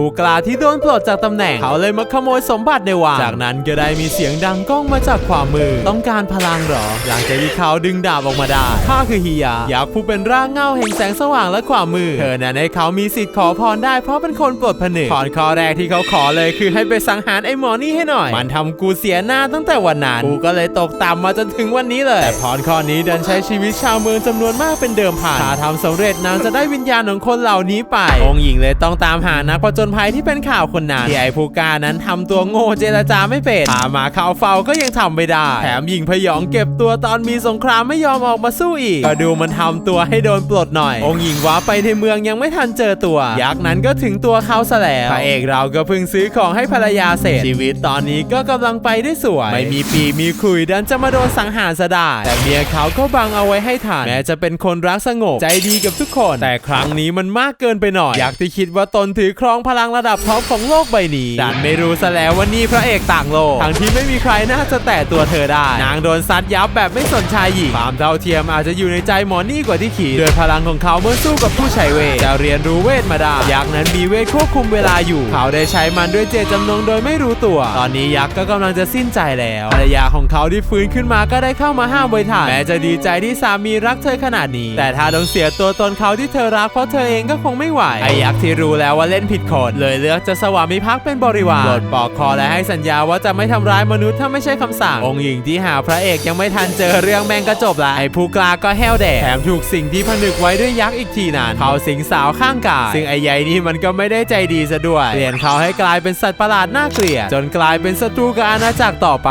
ผู้กล้าที่โดนปลดจากตำแหน่ง เขาเลยมาขโมยสมบัติในวังจากนั้นก็ได้มีเสียงดังก้องมาจากขวามือ ต้องการพลังหรอ หลังจากที่เขาดึงดาบออกมาได้ข้าคือฮิยายักผู้เป็นร่างเงาแห่งแสงสว่างและขวามือเธอนั้นให้เขามีสิทธิ์ขอพรได้เพราะเป็นคนปลดผนึกพรข้อแรกที่เขาขอเลยคือให้ไปสังหารไอ้หมอนี่ให้หน่อย มันทำกูเสียหน้าตั้งแต่วันนั้นกูก็เลยตกต่ำมาจนถึงวันนี้เลยแต่พรข้อนี้ดันใช้ชีวิตชาวเมืองจำนวนมากเป็นเดิมพันถ้าทำสำเร็จนางจะได้วิญญาณของคนเหล่านี้ไปองค์หญิงเลยต้องตามหานักผจญภัยที่เป็นข่าวคนนั้นที่ไอ้ผู้กานั้นทำตัวโง่เจรจาไม่เป็นพามาเข้าเฝ้าก็ยังทำไม่ได้ แถมหญิงพยองเก็บตัวตอนมีสงครามไม่ยอมออกมาสู้อีก ก็ดูมันทำตัวให้โดนปลดหน่อย องค์หญิงว้าไปในเมืองยังไม่ทันเจอตัว ยักษ์นั้นก็ถึงตัวเขาซะแล้วพระเอกเราก็เพิ่งซื้อของให้ภรรยาเสร็จชีวิตตอนนี้ก็กำลังไปได้สวย ไม่มีปีมีคุยดันจะมาโดนสังหารซะได้แต่เมียเขาก็บังเอาไว้ให้ทันแม้จะเป็นคนรักสงบใจดีกับทุกคน แต่ครั้งนี้มันมากเกินไปหน่อย ยักษ์ที่คิดว่าตนถือครองพลังตังระดับท็อปของโลกใบนี้ดันไม่รู้ซะแล้วว่านี่พระเอกต่างโลกทั้งที่ไม่มีใครน่าจะแตะตัวเธอได้ นางโดนซัดยับแบบไม่สนชายหญิงความเท่าเทียมอาจจะอยู่ในใจหมอนี่กว่าที่คิดด้วยพลังของเขาเมื่อสู้กับผู้ใช้เวทจะเรียนรู้เวทมาได้ยักษ์นั้นมีเวทควบคุมเวลาอยู่ เขาได้ใช้มันด้วยเจตจำนงโดยไม่รู้ตัว ตอนนี้ยักษ์ก็กำลังจะสิ้นใจแล้วภรรยาของเขาที่ฟื้นขึ้นมาก็ได้เข้ามาห้ามไว้ทันแม้จะดีใจที่สามีรักเธอขนาดนี้ แต่ถ้าต้องเสียตัวตนเขาที่เธอรักเพราะเธอเองก็คงไม่ไหวไอ้ยักษ์ที่รู้แล้วว่าเล่นผิดคอน เลยเลือกจะสวามิภักดิ์เป็นบริวารปลดปอกคอและให้สัญญาว่าจะไม่ทำร้ายมนุษย์ถ้าไม่ใช่คำสั่ง องค์หญิงที่หาพระเอกยังไม่ทันเจอเรื่องแม่งก็จบละไอ้ผู้กล้าก็แห้วแดดแถมถูกสิ่งที่ผนึกไว้ด้วยยักษ์อีกทีนั้นเขาสิงสาวข้างกายซึ่งไอ้ใหญ่นี่มันก็ไม่ได้ใจดีซะด้วยเปลี่ยนเขาให้กลายเป็นสัตว์ประหลาดน่าเกลียดจนกลายเป็นศัตรูกับอาณาจักรต่อไป